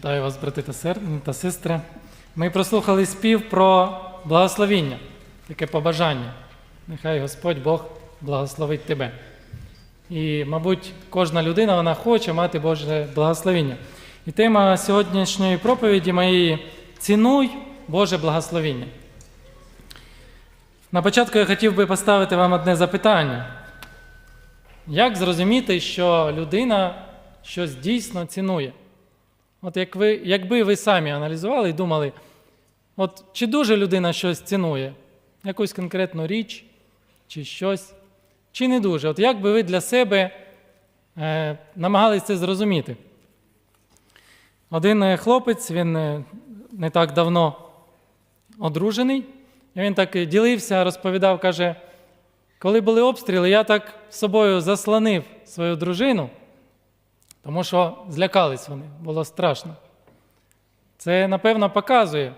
Вітаю вас, брати та сер- та сестри. Ми прослухали спів про благословіння, таке побажання. Нехай Господь Бог благословить тебе. І, мабуть, кожна людина вона хоче мати Боже благословіння. І тема сьогоднішньої проповіді моєї цінуй Боже благословіння. На початку я хотів би поставити вам одне запитання. Як зрозуміти, що людина щось дійсно цінує? От як ви, якби ви самі аналізували і думали, от чи дуже людина щось цінує, якусь конкретну річ, чи щось, чи не дуже? От як би ви для себе е, намагались це зрозуміти? Один е, хлопець, він е, не так давно одружений, і він так ділився, розповідав, каже, коли були обстріли, я так собою заслонив свою дружину, тому що злякались вони, було страшно. Це, напевно, показує,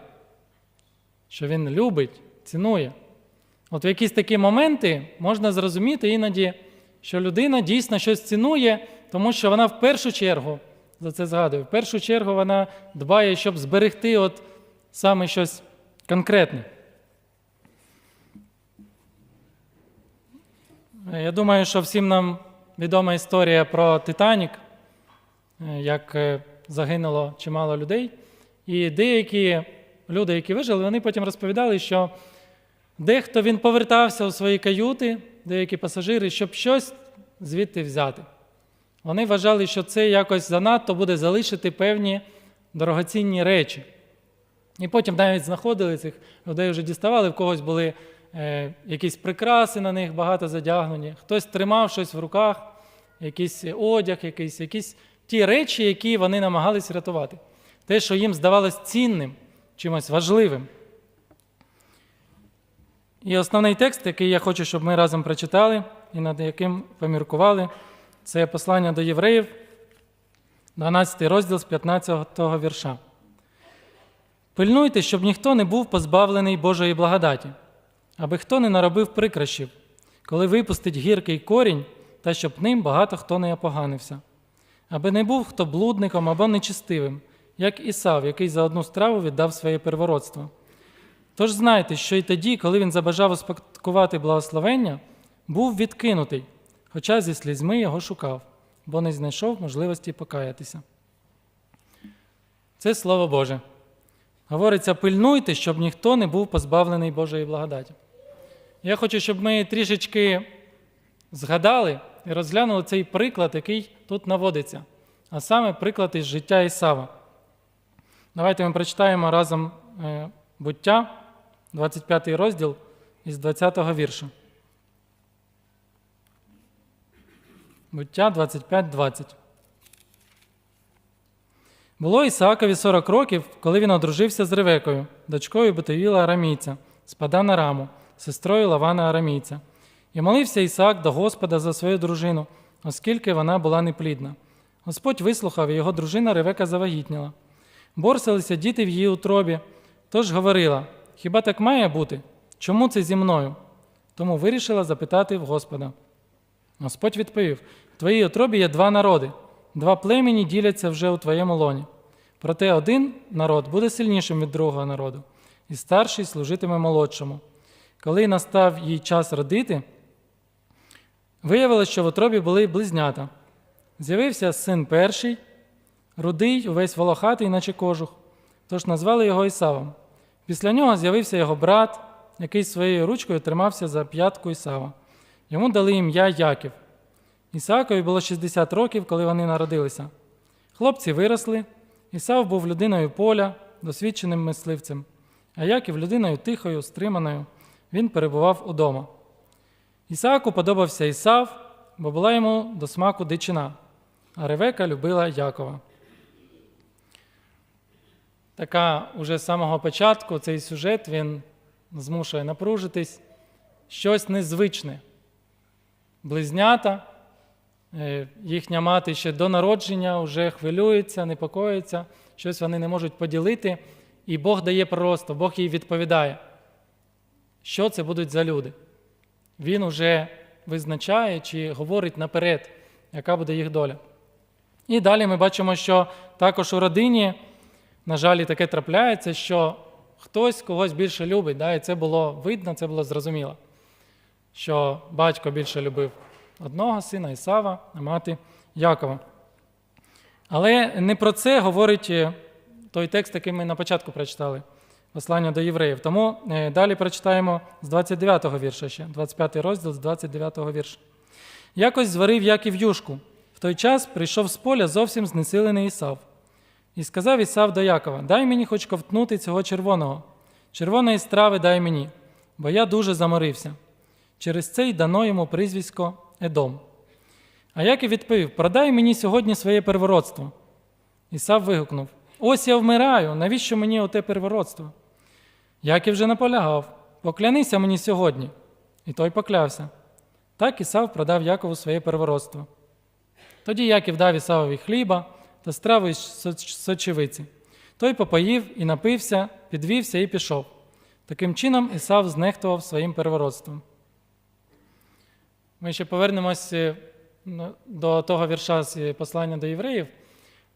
що він любить, цінує. От в якісь такі моменти можна зрозуміти іноді, що людина дійсно щось цінує, тому що вона в першу чергу за це згадує, в першу чергу вона дбає, щоб зберегти от саме щось конкретне. Я думаю, що всім нам відома історія про Титанік, як е, загинуло чимало людей. І деякі люди, які вижили, вони потім розповідали, що дехто він повертався у свої каюти, деякі пасажири, щоб щось звідти взяти. Вони вважали, що це якось занадто буде залишити певні дорогоцінні речі. І потім навіть знаходили цих людей, вже діставали, в когось були е, якісь прикраси на них багато задягнені, хтось тримав щось в руках, якийсь одяг, якийсь, якісь ті речі, які вони намагались рятувати. Те, що їм здавалось цінним, чимось важливим. І основний текст, який я хочу, щоб ми разом прочитали і над яким поміркували, це послання до євреїв, 12 розділ з 15 вірша. Пильнуйте, щоб ніхто не був позбавлений Божої благодаті, аби хто не наробив прикращів, коли випустить гіркий корінь, та щоб ним багато хто не опоганився, аби не був хто блудником або нечистивим, як Ісав, який за одну страву віддав своє первородство. Тож знайте, що й тоді, коли він забажав успадкувати благословення, був відкинутий, хоча зі слізьми його шукав, бо не знайшов можливості покаятися. Це Слово Боже. Говориться, пильнуйте, щоб ніхто не був позбавлений Божої благодаті. Я хочу, щоб ми трішечки згадали і розглянули цей приклад, який тут наводиться, а саме приклад із життя Ісава. Давайте ми прочитаємо разом е, буття, 25 розділ із 20 го вірша. Буття 25-20. Було Ісаакові 40 років, коли він одружився з Ревекою, дочкою Бетовіла Арамійця, з Падана Раму, сестрою Лавана Арамійця. І молився Ісаак до Господа за свою дружину, оскільки вона була неплідна. Господь вислухав, і його дружина Ревека завагітніла. Борсилися діти в її утробі, тож говорила: Хіба так має бути? Чому це зі мною? Тому вирішила запитати в Господа. Господь відповів: В твоїй утробі є два народи, два племені діляться вже у твоєму лоні. Проте один народ буде сильнішим від другого народу, і старший служитиме молодшому. Коли настав їй час родити, виявилося, що в утробі були близнята. З'явився син перший, рудий, увесь волохатий, наче кожух, тож назвали його Ісавом. Після нього з'явився його брат, який своєю ручкою тримався за п'ятку Ісава. Йому дали ім'я Яків. Ісаакові було 60 років, коли вони народилися. Хлопці виросли, Ісав був людиною поля, досвідченим мисливцем, а Яків людиною тихою, стриманою. Він перебував удома. Ісааку подобався Ісав, бо була йому до смаку дичина, а Ревека любила Якова. Така уже з самого початку цей сюжет він змушує напружитись щось незвичне. Близнята, е, їхня мати ще до народження вже хвилюється, непокоїться, щось вони не можуть поділити, і Бог дає просто, Бог їй відповідає, що це будуть за люди. Він уже визначає чи говорить наперед, яка буде їх доля. І далі ми бачимо, що також у родині на жаль, таке трапляється, що хтось когось більше любить, да, і це було видно, це було зрозуміло, що батько більше любив одного сина Ісава, а мати Якова. Але не про це говорить е, той текст, який ми на початку прочитали, послання до євреїв. Тому е, далі прочитаємо з 29-го вірша ще, 25 розділ з 29-го вірша. Якось зварив Яків юшку. В той час прийшов з поля зовсім знесилений Ісав. І сказав Ісав до Якова: Дай мені хоч ковтнути цього червоного. Червоної страви дай мені, бо я дуже заморився. Через це й дано йому прізвисько Едом. А Яків відповів: Продай мені сьогодні своє первородство. Ісав вигукнув: Ось я вмираю, навіщо мені оте первородство? Яків же наполягав: Поклянися мені сьогодні. І той поклявся. Так Ісав продав Якову своє первородство. Тоді Яків дав Ісавові хліба та страву із сочевиці. Той попоїв і напився, підвівся і пішов. Таким чином Ісав знехтував своїм первородством. Ми ще повернемось до того вірша з послання до євреїв.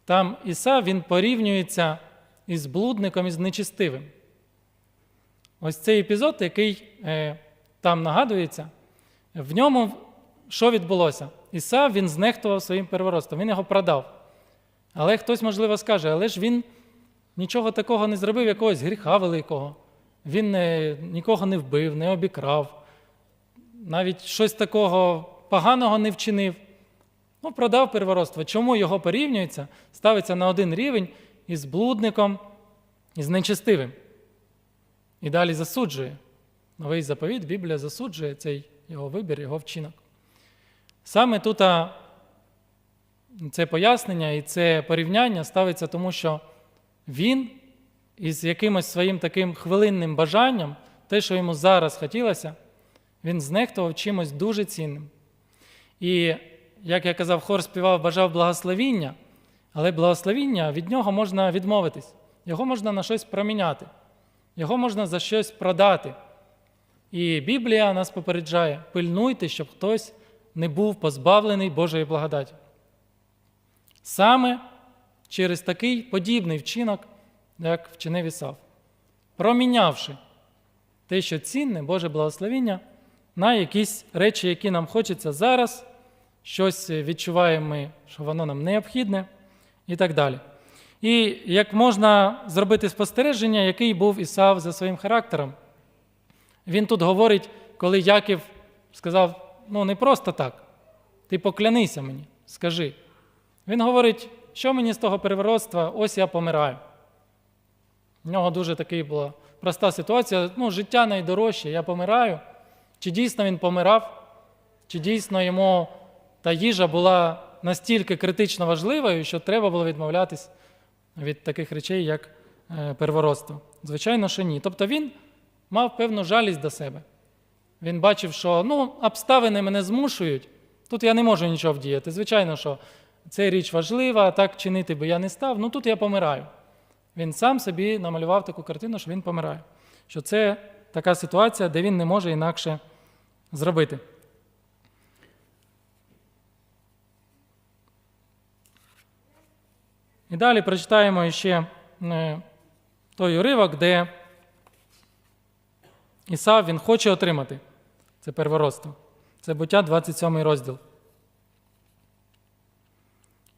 Там Ісав він порівнюється із блудником із нечистивим. Ось цей епізод, який е, там нагадується, в ньому що відбулося? Ісав він знехтував своїм первородством, він його продав. Але хтось, можливо, скаже, але ж він нічого такого не зробив, якогось гріха великого. Він не, нікого не вбив, не обікрав, навіть щось такого поганого не вчинив. Ну, продав первородство. Чому його порівнюється, ставиться на один рівень із блудником, із нечестивим? І далі засуджує. Новий заповіт, Біблія засуджує цей його вибір, його вчинок. Саме тут це пояснення і це порівняння ставиться тому, що він із якимось своїм таким хвилинним бажанням, те, що йому зараз хотілося, він знехтував чимось дуже цінним. І, як я казав, хор співав, бажав благословіння, але благословіння від нього можна відмовитись, його можна на щось проміняти, його можна за щось продати. І Біблія нас попереджає: пильнуйте, щоб хтось не був позбавлений Божої благодаті. Саме через такий подібний вчинок, як вчинив Ісав, промінявши те, що цінне, Боже благословіння, на якісь речі, які нам хочеться зараз, щось відчуваємо ми, що воно нам необхідне, і так далі. І як можна зробити спостереження, який був Ісав за своїм характером? Він тут говорить, коли Яків сказав: ну не просто так, ти поклянися мені, скажи. Він говорить, що мені з того переворотства, ось я помираю. У нього дуже така була проста ситуація. Ну, життя найдорожче, я помираю. Чи дійсно він помирав, чи дійсно йому та їжа була настільки критично важливою, що треба було відмовлятись від таких речей, як е, первородство? Звичайно, що ні. Тобто він мав певну жалість до себе. Він бачив, що ну, обставини мене змушують, тут я не можу нічого вдіяти. Звичайно, що ця річ важлива, так чинити би я не став, ну тут я помираю. Він сам собі намалював таку картину, що він помирає. Що це така ситуація, де він не може інакше зробити. І далі прочитаємо ще е, той уривок, де Ісав він хоче отримати це первородство. Це буття 27 розділ.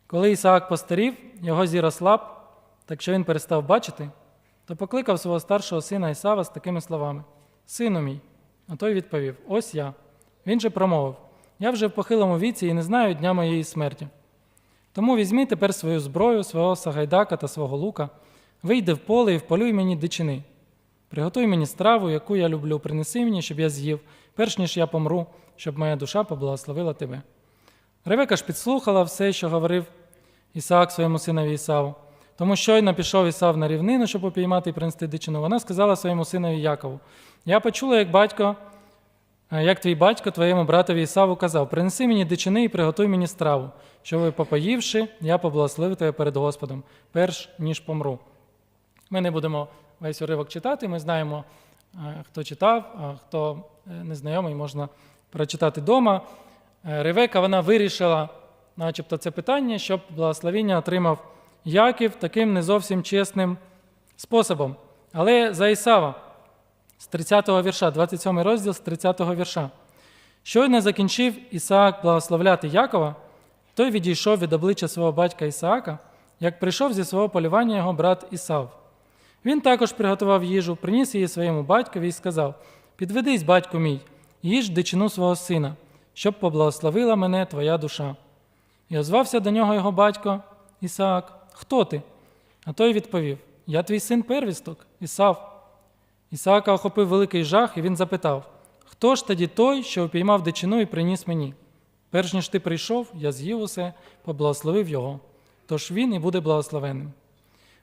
Коли Ісаак постарів, його зір ослаб, так що він перестав бачити, то покликав свого старшого сина Ісава з такими словами: Сину мій. А той відповів: Ось я. Він же промовив: Я вже в похилому віці і не знаю дня моєї смерті. Тому візьми тепер свою зброю, свого сагайдака та свого лука, вийди в поле і вполюй мені дичини. Приготуй мені страву, яку я люблю, принеси мені, щоб я з'їв, перш ніж я помру, щоб моя душа поблагословила тебе. Ревека ж підслухала все, що говорив Ісаак своєму синові Ісаву. Тому щойно пішов Ісав на рівнину, щоб упіймати і принести дичину. Вона сказала своєму синові Якову: Я почула, як батько, як твій батько твоєму братові Ісаву казав: Принеси мені дичини і приготуй мені страву, що ви попоївши, я поблагословив тебе перед Господом, перш ніж помру. Ми не будемо весь уривок читати, ми знаємо, е, хто читав, а хто е, не знайомий, можна прочитати вдома. Ревека вона вирішила, начебто, це питання, щоб благословіння отримав Яків таким не зовсім чесним способом. Але за Ісава з 30-го вірша, 27 розділ з 30-го вірша. Щойно закінчив Ісаак благословляти Якова, той відійшов від обличчя свого батька Ісаака, як прийшов зі свого полювання його брат Ісав. Він також приготував їжу, приніс її своєму батькові і сказав: Підведись, батьку мій, їж дичину свого сина, щоб поблагословила мене твоя душа. І озвався до нього його батько Ісаак: Хто ти? А той відповів: Я твій син первісток, Ісав. Ісаака охопив великий жах, і він запитав: Хто ж тоді той, що упіймав дичину і приніс мені? Перш ніж ти прийшов, я з'їв усе, поблагословив його. Тож він і буде благословенним.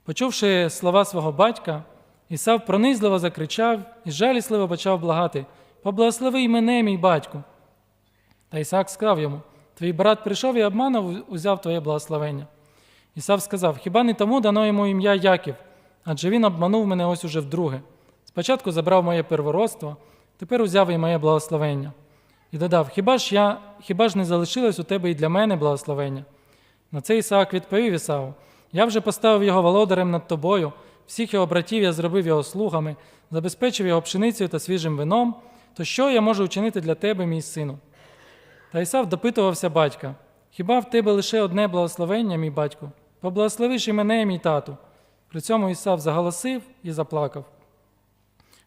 Почувши слова свого батька, Ісав пронизливо закричав і жалісливо почав благати: Поблагослови й мене, мій батьку. Та Ісаак сказав йому: Твій брат прийшов і обманув, узяв твоє благословення. Ісав сказав: Хіба не тому дано йому ім'я Яків, адже він обманув мене ось уже вдруге. Спочатку забрав моє первородство, тепер узяв і моє благословення. І додав: Хіба ж я, хіба ж не залишилось у тебе і для мене благословення? На це Ісаак відповів Ісаву: Я вже поставив його володарем над тобою, всіх його братів я зробив його слугами, забезпечив його пшеницею та свіжим вином. То що я можу вчинити для тебе, мій сину? Та Ісав допитувався батька: Хіба в тебе лише одне благословення, мій батьку? Поблагословиш і мене, мій тату. При цьому Ісав заголосив і заплакав.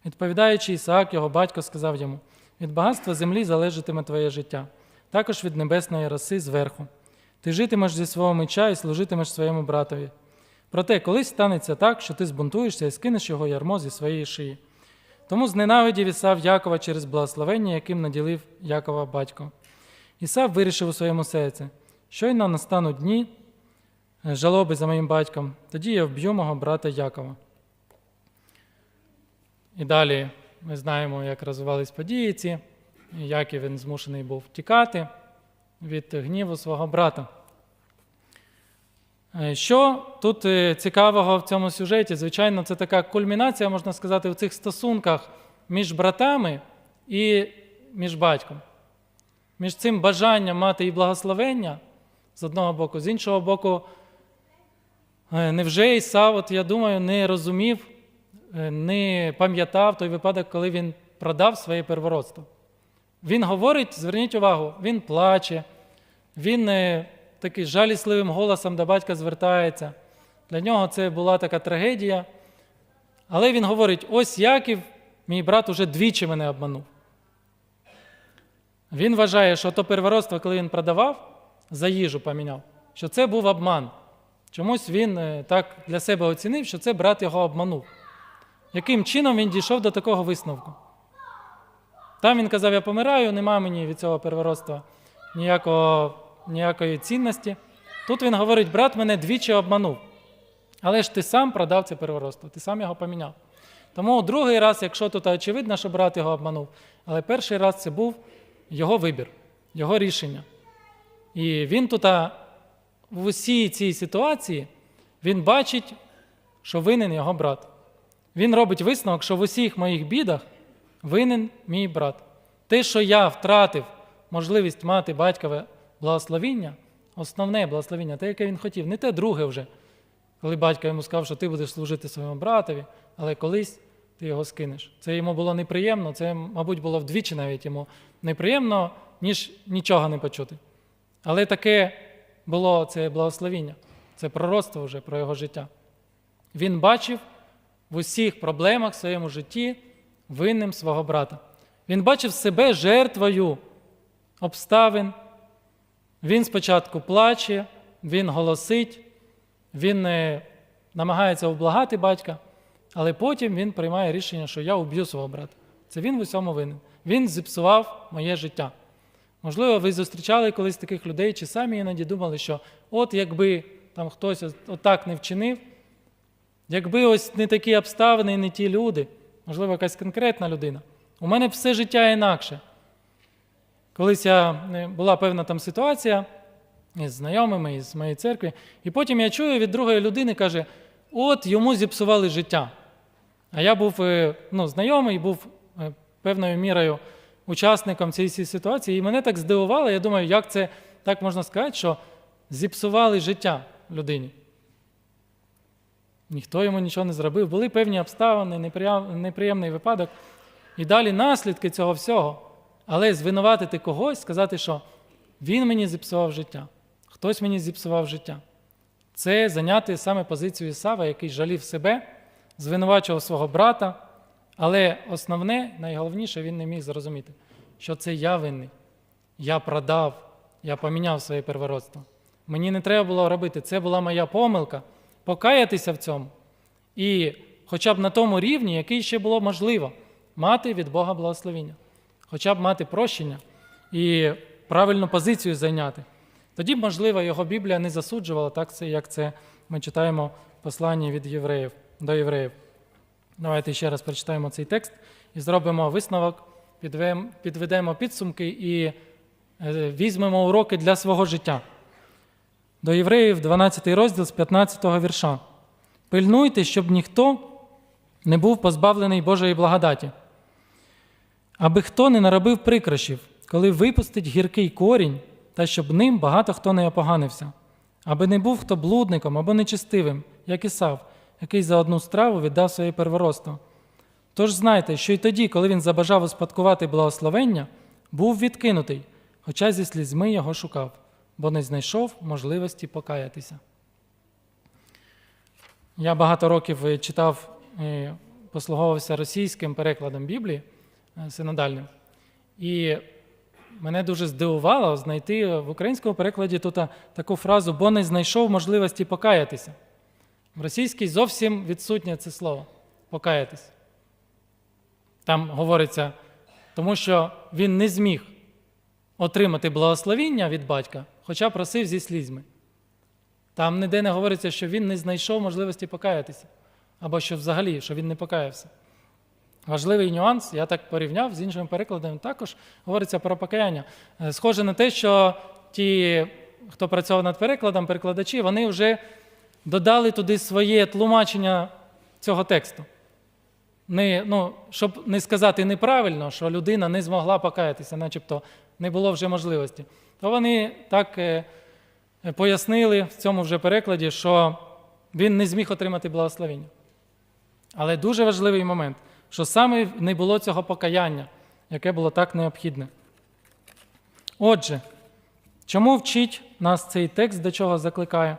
Відповідаючи, Ісаак, його батько, сказав йому: від багатства землі залежатиме твоє життя, також від небесної роси зверху. Ти житимеш зі свого меча і служитимеш своєму братові. Проте колись станеться так, що ти збунтуєшся і скинеш його ярмо зі своєї шиї. Тому зненавидів Ісав Якова через благословення, яким наділив Якова батько. Ісав вирішив у своєму серці: щойно настануть дні е, жалоби за моїм батьком, тоді я вб'ю мого брата Якова. І далі ми знаємо, як розвивались події ці, як і він змушений був тікати від гніву свого брата. Е, Що тут е, цікавого в цьому сюжеті? Звичайно, це така кульмінація, можна сказати, в цих стосунках між братами і між батьком. Між цим бажанням мати і благословення з одного боку, з іншого боку, е, невже Ісав, от я думаю, не розумів, не пам'ятав той випадок, коли він продав своє первородство. Він говорить, зверніть увагу, він плаче, він е, такий жалісливим голосом до батька звертається. Для нього це була така трагедія. Але він говорить: ось Яків, мій брат, уже двічі мене обманув. Він вважає, що то первородство, коли він продавав, за їжу поміняв, що це був обман. Чомусь він е, так для себе оцінив, що це брат його обманув. Яким чином він дійшов до такого висновку? Там він казав, я помираю, нема мені від цього первородства ніякого, ніякої цінності. Тут він говорить, брат мене двічі обманув. Але ж ти сам продав це первородство, ти сам його поміняв. Тому другий раз, якщо тут очевидно, що брат його обманув, але перший раз це був його вибір, його рішення. І він тут в усій цій ситуації він бачить, що винен його брат. Він робить висновок, що в усіх моїх бідах винен мій брат. Те, що я втратив можливість мати батькове благословіння, основне благословіння, те, яке він хотів, не те друге вже, коли батько йому сказав, що ти будеш служити своєму братові, але колись ти його скинеш. Це йому було неприємно, це, мабуть, було вдвічі навіть йому неприємно, ніж нічого не почути. Але таке було це благословіння, це пророцтво вже про його життя. Він бачив в усіх проблемах в своєму житті винним свого брата. Він бачив себе жертвою обставин. Він спочатку плаче, він голосить, він е, намагається облагати батька, але потім він приймає рішення, що я уб'ю свого брата. Це він в усьому винен. Він зіпсував моє життя. Можливо, ви зустрічали колись таких людей, чи самі іноді думали, що от якби там хтось отак не вчинив, якби ось не такі обставини не ті люди, можливо, якась конкретна людина, у мене все життя інакше. Колись я, е, була певна там ситуація із знайомими, із моєї церкви, і потім я чую від другої людини, каже, от йому зіпсували життя. А я був е, ну, знайомий, був е, певною мірою учасником цієї ситуації, і мене так здивувало, я думаю, як це так можна сказати, що зіпсували життя людині. Ніхто йому нічого не зробив. Були певні обставини, неприємний випадок. І далі наслідки цього всього. Але звинуватити когось, сказати, що він мені зіпсував життя, хтось мені зіпсував життя. Це зайняти саме позицію Ісава, який жалів себе, звинувачував свого брата. Але основне, найголовніше, він не міг зрозуміти, що це я винний. Я продав, я поміняв своє первородство. Мені не треба було робити. Це була моя помилка, покаятися в цьому. І хоча б на тому рівні, який ще було можливо, мати від Бога благословіння, хоча б мати прощення і правильну позицію зайняти. Тоді, можливо, його Біблія не засуджувала так, це, як це ми читаємо в посланні від євреїв до євреїв. Давайте ще раз прочитаємо цей текст і зробимо висновок, підведемо підсумки і е, візьмемо уроки для свого життя. До євреїв, 12 розділ з 15 вірша. Пильнуйте, щоб ніхто не був позбавлений Божої благодаті, аби хто не наробив прикрощів, коли випустить гіркий корінь, та щоб ним багато хто не опоганився, аби не був хто блудником або нечистивим, як Ісав, який за одну страву віддав своє первородство. Тож знайте, що й тоді, коли він забажав успадкувати благословення, був відкинутий, хоча зі слізьми його шукав, бо не знайшов можливості покаятися. Я багато років е, читав, е, послуговувався російським перекладом Біблії е, синодальним. І мене дуже здивувало знайти в українському перекладі тут таку фразу бо не знайшов можливості покаятися. В російській зовсім відсутнє це слово покаятись. Там говориться, тому що він не зміг отримати благословіння від батька, хоча просив зі слізьми. Там ніде не говориться, що він не знайшов можливості покаятися, або що взагалі, що він не покаявся. Важливий нюанс, я так порівняв з іншими перекладами, також говориться про покаяння. Е, Схоже на те, що ті, хто працював над перекладом, перекладачі, вони вже додали туди своє тлумачення цього тексту. Не, ну, щоб не сказати неправильно, що людина не змогла покаятися, начебто не було вже можливості. То вони так е, пояснили в цьому вже перекладі, що він не зміг отримати благословення. Але дуже важливий момент, що саме не було цього покаяння, яке було так необхідне. Отже, чому вчить нас цей текст, до чого закликає?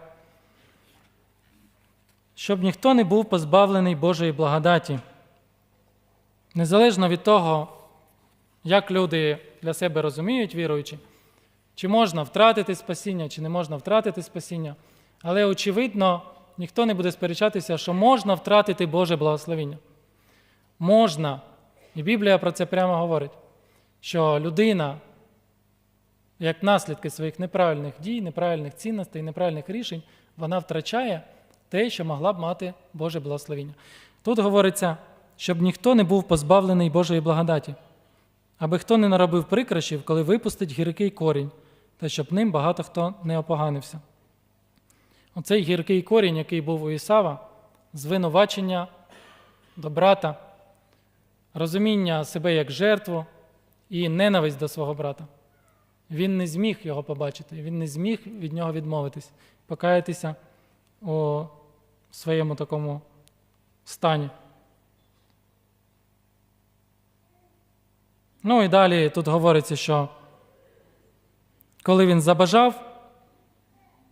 Щоб ніхто не був позбавлений Божої благодаті. Незалежно від того, як люди для себе розуміють, віруючи, чи можна втратити спасіння, чи не можна втратити спасіння. Але, очевидно, ніхто не буде сперечатися, що можна втратити Боже благословіння. Можна. І Біблія про це прямо говорить, що людина, як наслідки своїх неправильних дій, неправильних цінностей, неправильних рішень, вона втрачає те, що могла б мати Боже благословіння. Тут говориться, щоб ніхто не був позбавлений Божої благодаті, аби хто не наробив прикрашів, коли випустить гіркий корінь, та щоб ним багато хто не опоганився. Оцей гіркий корінь, який був у Ісава, звинувачення до брата, розуміння себе як жертву і ненависть до свого брата. Він не зміг його побачити, він не зміг від нього відмовитись, покаятися у своєму такому стані. Ну і далі тут говориться, що коли він забажав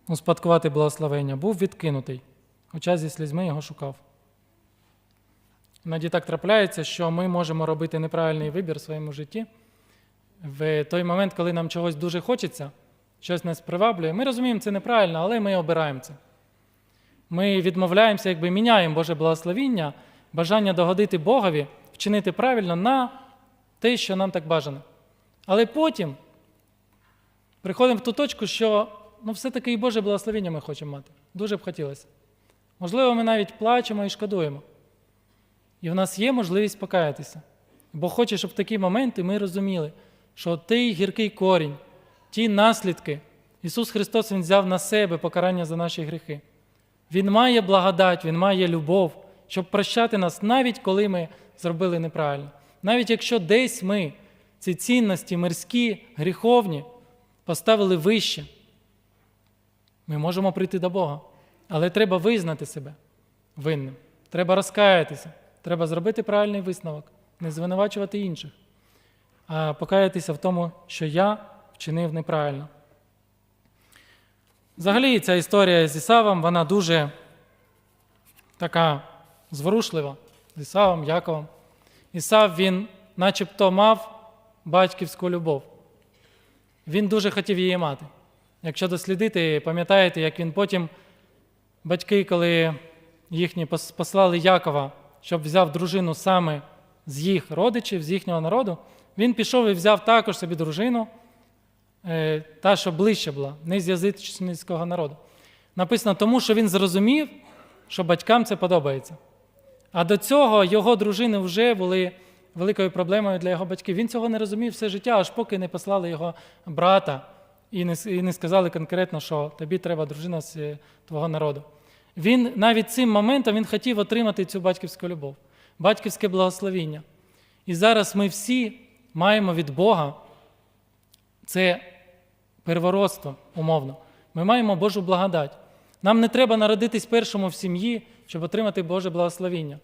успадкувати благословення, був відкинутий, хоча зі слізьми його шукав. Іноді так трапляється, що ми можемо робити неправильний вибір в своєму житті. В той момент, коли нам чогось дуже хочеться, щось нас приваблює, ми розуміємо, це неправильно, але ми обираємо це. Ми відмовляємося, якби міняємо Боже благословіння, бажання догодити Богові, вчинити правильно на те, що нам так бажано. Але потім приходимо в ту точку, що ну, все-таки і Боже благословіння ми хочемо мати. Дуже б хотілося. Можливо, ми навіть плачемо і шкодуємо. І в нас є можливість покаятися. Бо хоче, щоб в такі моменти ми розуміли, що той гіркий корінь, ті наслідки, Ісус Христос Він взяв на себе покарання за наші гріхи. Він має благодать, Він має любов, щоб прощати нас, навіть коли ми зробили неправильно. Навіть якщо десь ми ці цінності мирські, гріховні поставили вище, ми можемо прийти до Бога. Але треба визнати себе, винним. Треба розкаятися, треба зробити правильний висновок, не звинувачувати інших, а покаятися в тому, що я вчинив неправильно. Взагалі, ця історія з Ісавом, вона дуже така зворушлива з Ісавом, Яковом. Ісав, він начебто мав батьківську любов. Він дуже хотів її мати. Якщо дослідити, пам'ятаєте, як він потім, батьки, коли їхні послали Якова, щоб взяв дружину саме з їх родичів, з їхнього народу, він пішов і взяв також собі дружину, е, та, що ближче була, не з язичницького народу. Написано тому, що він зрозумів, що батькам це подобається. А до цього його дружини вже були великою проблемою для його батьків. Він цього не розумів все життя, аж поки не послали його брата і не, і не сказали конкретно, що тобі треба дружина з е, твого народу. Він навіть цим моментом він хотів отримати цю батьківську любов, батьківське благословіння. І зараз ми всі маємо від Бога це первородство, умовно. Ми маємо Божу благодать. Нам не треба народитись першому в сім'ї, щоб отримати Боже благословіння.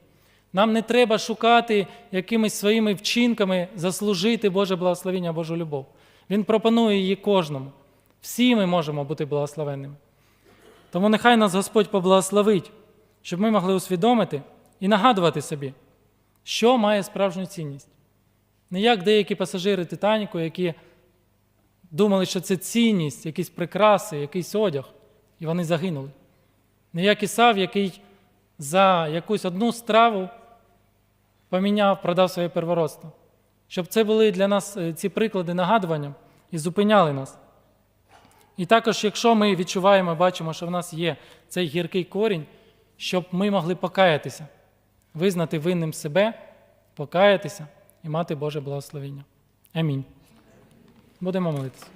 Нам не треба шукати якимись своїми вчинками заслужити Боже благословіння, Божу любов. Він пропонує її кожному. Всі ми можемо бути благословенними. Тому нехай нас Господь поблагословить, щоб ми могли усвідомити і нагадувати собі, що має справжню цінність. Не як деякі пасажири Титаніку, які думали, що це цінність, якісь прикраси, якийсь одяг, і вони загинули. Не як Ісав, який за якусь одну страву поміняв, продав своє первородство. Щоб це були для нас е, ці приклади нагадуванням і зупиняли нас. І також, якщо ми відчуваємо, бачимо, що в нас є цей гіркий корінь, щоб ми могли покаятися, визнати винним себе, покаятися і мати Боже благословення. Амінь. Будемо молитися.